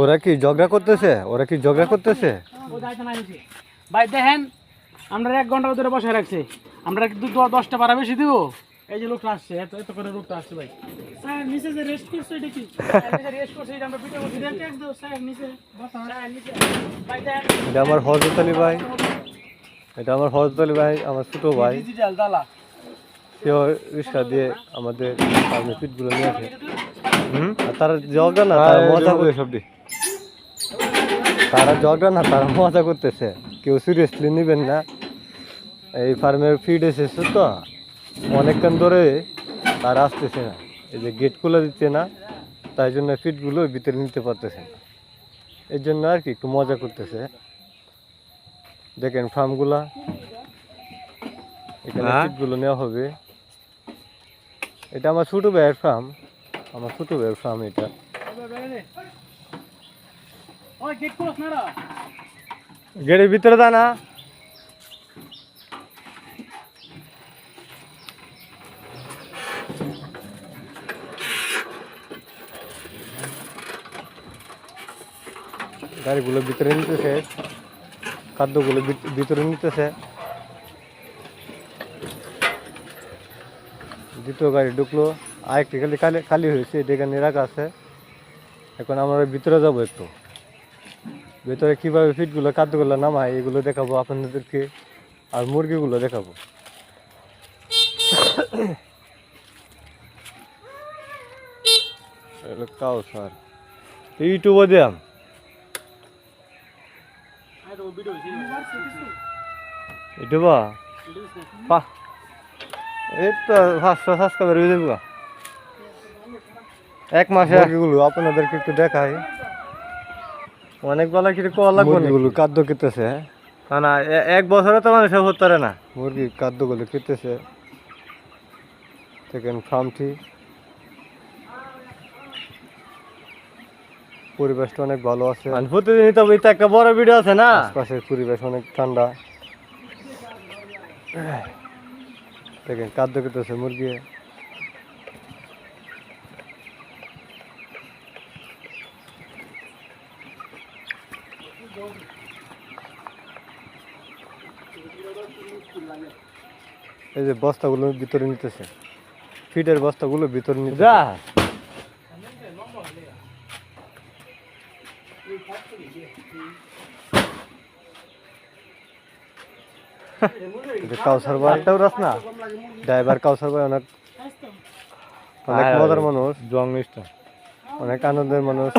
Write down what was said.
ওরা কি ঝগড়া করতেছে? ওরা কি ঝগড়া করতেছে? ভাই দেখেন আমরা এক ঘণ্টার ধরে বসে রাখছি। আমরা কিন্তু দশটা বারা বেশি দিব? এই যে লোকটা আসছে এত এত করে লোকটা আসছে ভাই। স্যার নিচে যে রেস্ট করছে এটা কি? রেস্ট করছে এই আমরা স্যার নিচে। বসা। স্যার, নিচে। ভাই এটা আমার আলী ভাই। এটা আমার হজরত আলী ভাই আমার ছোট ভাই। ডিজিটাল দালা। সেও রিক্সা দিয়ে আমাদের নিয়ে আসে। তারা ঝগড়া না তারা মজা করে সবটি। তারা ঝগড়া না তারা মজা করতেছে। কেউ সিরিয়াসলি নেবেন না। এই ফার্মের ফিড এসেছে তো। অনেকক্ষণ ধরে তারা আসতেছে না। এই যে গেট খুলে দিচ্ছে না তাই জন্য ফিডগুলো ভিতরে নিতে পারতেছে না। এই জন্য আর কি একটু মজা করতেছে। দেখেন ফার্মগুলা এখানে ফিডগুলো নেওয়া হবে। এটা আমার ছোটো ভাইয়ের ফার্ম আমার ছোট ভাইয়ের ফার্ম এটা। গেটের ভিতরে দা না। গাড়িগুলো ভিতরে নিতেছে। খাদ্যগুলো ভিত- ভিতরে নিতেছে। দ্বিতীয় গাড়ি ঢুকলো। আরেকটি খালি খালি খালি হয়েছে এটা এখানে রাখা আছে। এখন আমরা ভিতরে যাব একটু। ভেতরে কীভাবে ফিটগুলো, খাদ্যগুলো নামায়, এগুলো দেখাবো আপনাদেরকে, আর মুরগিগুলো দেখাবো। কাউ স্যার ইউটিউবে দিয়াম। ইউটিউবা এই তো পাঁচশো সাবস্ক্রাইবার হয়ে যাব এক মাসে। মুরগিগুলো আপনাদেরকে একটু দেখাই। অনেক বেলা কি কল লাগবে মুরগিগুলো খাদ্য খেতেছে না না এক বছরে তো মানুষ হতে পারে না। মুরগি খাদ্যগুলো খেতেছে দেখেন ফার্মটি। পরিবেশটা অনেক ভালো আছে। প্রতিদিনই তো এটা একটা বড় ভিডিও আছে না? আশপাশের পরিবেশ অনেক ঠান্ডা। দেখেন খাদ্য খেতেছে মুরগি। এই যে বস্তাগুলো ভিতরে নিতেছে। ফিটের বস্তাগুলো ভিতরে নিতে যা। কাউসার ভাই রাস না। ড্রাইভার কাউসার ভাই অনেক অনেক মজার মানুষ। জং অনেক আনন্দের মানুষ।